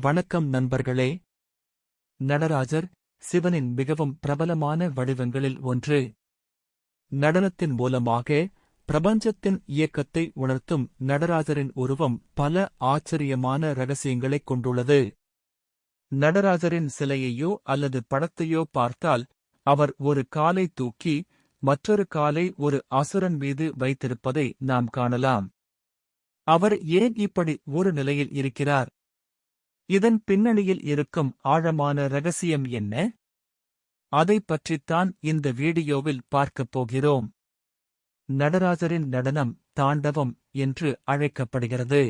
வணக்கம் நண்பர்களே. நடராஜர் சிவனின் மிகவும் பிரபலமான வடிவங்களில் ஒன்று. நடனத்தின் மூலமாக பிரபஞ்சத்தின் இயக்கத்தை உணர்த்தும் நடராஜரின் உருவம் பல ஆச்சரியமான ரகசியங்களைக் கொண்டுள்ளது. நடராஜரின் சிலையையோ அல்லது படத்தையோ பார்த்தால் அவர் ஒரு காலை தூக்கி மற்றொரு காலை ஒரு அசுரன் மீது வைத்திருப்பதை நாம் காணலாம். அவர் ஏன் இப்படி ஒரு நிலையில் இருக்கிறார்? இதன் பின்னணியில் இருக்கும் ஆழமான ரகசியம் என்ன? அதைப் பற்றித்தான் இந்த வீடியோவில் பார்க்கப் போகிறோம். நடராஜரின் நடனம் தாண்டவம் என்று அழைக்கப்படுகிறது.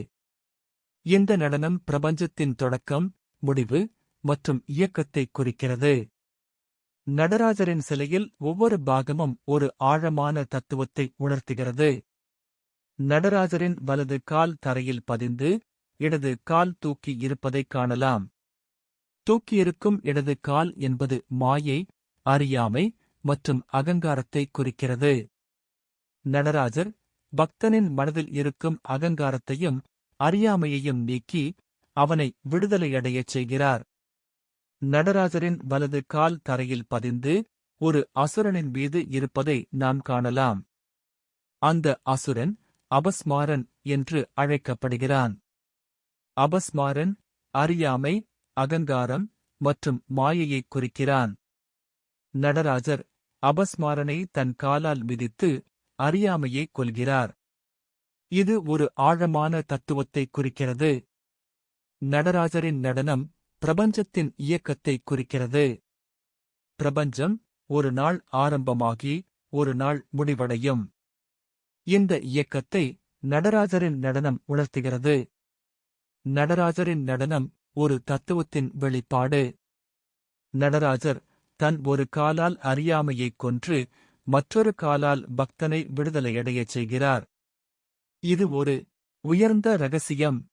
இந்த நடனம் பிரபஞ்சத்தின் தொடக்கம் முடிவு மற்றும் இயக்கத்தை குறிக்கிறது. நடராஜரின் சிலையில் ஒவ்வொரு பாகமும் ஒரு ஆழமான தத்துவத்தை உணர்த்துகிறது. நடராஜரின் வலது கால் தரையில் பதிந்து இடது கால் தூக்கி இருப்பதைக் காணலாம். தூக்கியிருக்கும் இடது கால் என்பது மாயை அறியாமை மற்றும் அகங்காரத்தை குறிக்கிறது. நடராஜர் பக்தனின் மனதில் இருக்கும் அகங்காரத்தையும் அறியாமையையும் நீக்கி அவனை விடுதலையடையச் செய்கிறார். நடராஜரின் வலது கால் தரையில் பதிந்து ஒரு அசுரனின் மீது இருப்பதை நாம் காணலாம். அந்த அசுரன் அபஸ்மாரன் என்று அழைக்கப்படுகிறான். அபஸ்மாரன் அறியாமை அகங்காரம் மற்றும் மாயையை குறிக்கிறான். நடராஜர் அபஸ்மாரனை தன் காலால் மிதித்து அறியாமையை கொள்கிறார் இது ஒரு ஆழமான தத்துவத்தை குறிக்கிறது. நடராஜரின் நடனம் பிரபஞ்சத்தின் இயக்கத்தை குறிக்கிறது. பிரபஞ்சம் ஒரு நாள் ஆரம்பமாகி ஒரு நாள் முடிவடையும். இந்த இயக்கத்தை நடராஜரின் நடனம் உணர்த்துகிறது. நடராஜரின் நடனம் ஒரு தத்துவத்தின் வெளிப்பாடு. நடராஜர் தன் ஒரு காலால் அறியாமையைக் கொன்று மற்றொரு காலால் பக்தனை விடுதலையடையச் செய்கிறார். இது ஒரு உயர்ந்த ரகசியம்.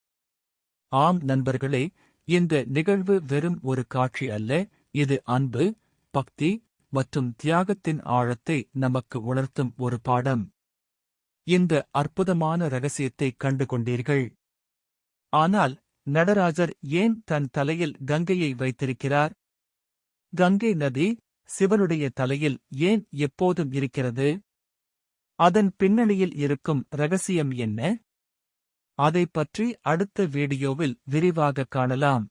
ஆம் நண்பர்களே இந்த நிகழ்வு வெறும் ஒரு காட்சி அல்ல இது அன்பு பக்தி மற்றும் தியாகத்தின் ஆழத்தை நமக்கு உணர்த்தும் ஒரு பாடம். இந்த அற்புதமான ரகசியத்தை கண்டு கொண்டீர்கள் ஆனால் நடராஜர் ஏன் தன் தலையில் கங்கையை வைத்திருக்கிறார்? கங்கை நதி சிவனுடைய தலையில் ஏன் எப்போதும் இருக்கிறது? அதன் பின்னணியில் இருக்கும் ரகசியம் என்ன? அதைப் பற்றி அடுத்த வீடியோவில் விரிவாக காணலாம்.